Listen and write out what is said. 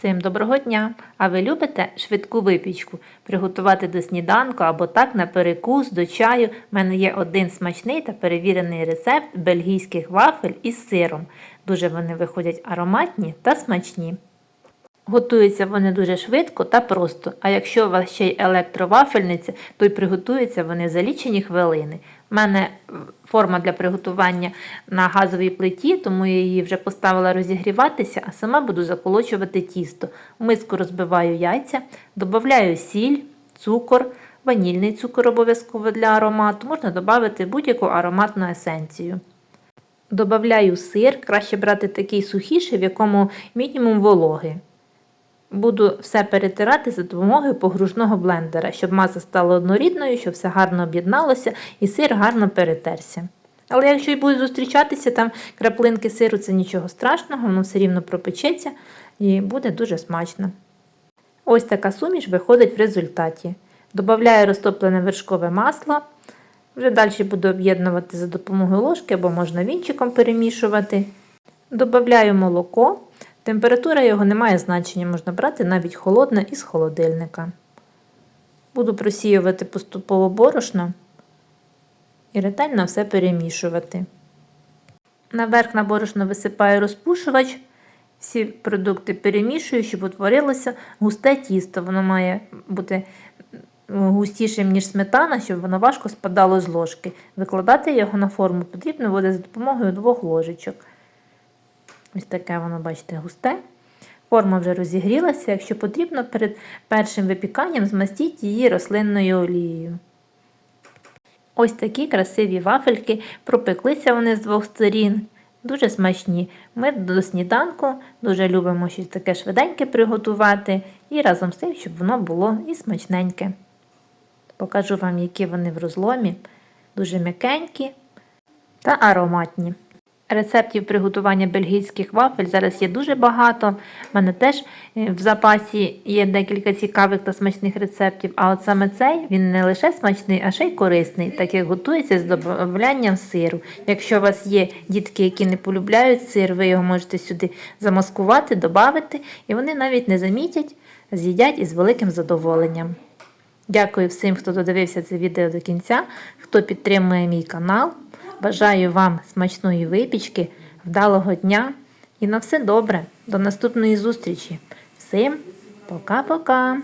Всім доброго дня! А ви любите швидку випічку? Приготувати до сніданку або так на перекус, до чаю. У мене є один смачний та перевірений рецепт бельгійських вафель із сиром. Дуже вони виходять ароматні та смачні. Готуються вони дуже швидко та просто. А якщо у вас ще й електровафельниця, то й приготуються вони за лічені хвилини. У мене е, форма для приготування на газовій плиті, тому я її вже поставила розігріватися, а сама буду заколочувати тісто. В миску розбиваю яйця, додаю сіль, цукор, ванільний цукор обов'язково для аромату, можна додати будь-яку ароматну есенцію. Добавляю сир, краще брати такий сухіший, в якому мінімум вологи. Буду все перетирати за допомогою погружного блендера, щоб маса стала однорідною, щоб все гарно об'єдналося і сир гарно перетерся. Але якщо й будуть зустрічатися там краплинки сиру, це нічого страшного, воно все рівно пропечеться і буде дуже смачно. Ось така суміш виходить в результаті. Добавляю розтоплене вершкове масло. Вже далі буду об'єднувати за допомогою ложки або можна вінчиком перемішувати. Добавляю молоко. Температура його не має значення, можна брати навіть холодне із холодильника. Буду просіювати поступово борошно і ретельно все перемішувати. Наверх на борошно висипаю розпушувач. Всі продукти перемішую, щоб утворилося густе тісто. Воно має бути густішим, ніж сметана, щоб воно важко спадало з ложки. Викладати його на форму потрібно буде за допомогою двох ложечок. Ось таке воно, бачите, густе. Форма вже розігрілася. Якщо потрібно, перед першим випіканням змастіть її рослинною олією. Ось такі красиві вафельки, пропеклися вони з двох сторін. Дуже смачні. Ми до сніданку дуже любимо щось таке швиденьке приготувати і разом з тим, щоб воно було і смачненьке. Покажу вам, які вони в розломі, дуже м'якенькі та ароматні. Рецептів приготування бельгійських вафель зараз є дуже багато. У мене теж е, в запасі є декілька цікавих та смачних рецептів. А от саме цей він не лише смачний, а ще й корисний, так як готується з додаванням сиру. Якщо у вас є дітки, які не полюбляють сир, ви його можете сюди замаскувати, додати, і вони навіть не замітять, з'їдять із великим задоволенням. Дякую всім, хто додивився це відео до кінця, хто підтримує мій канал. Бажаю вам смачної випічки, вдалого дня і на все добре. До наступної зустрічі. Всім пока-пока!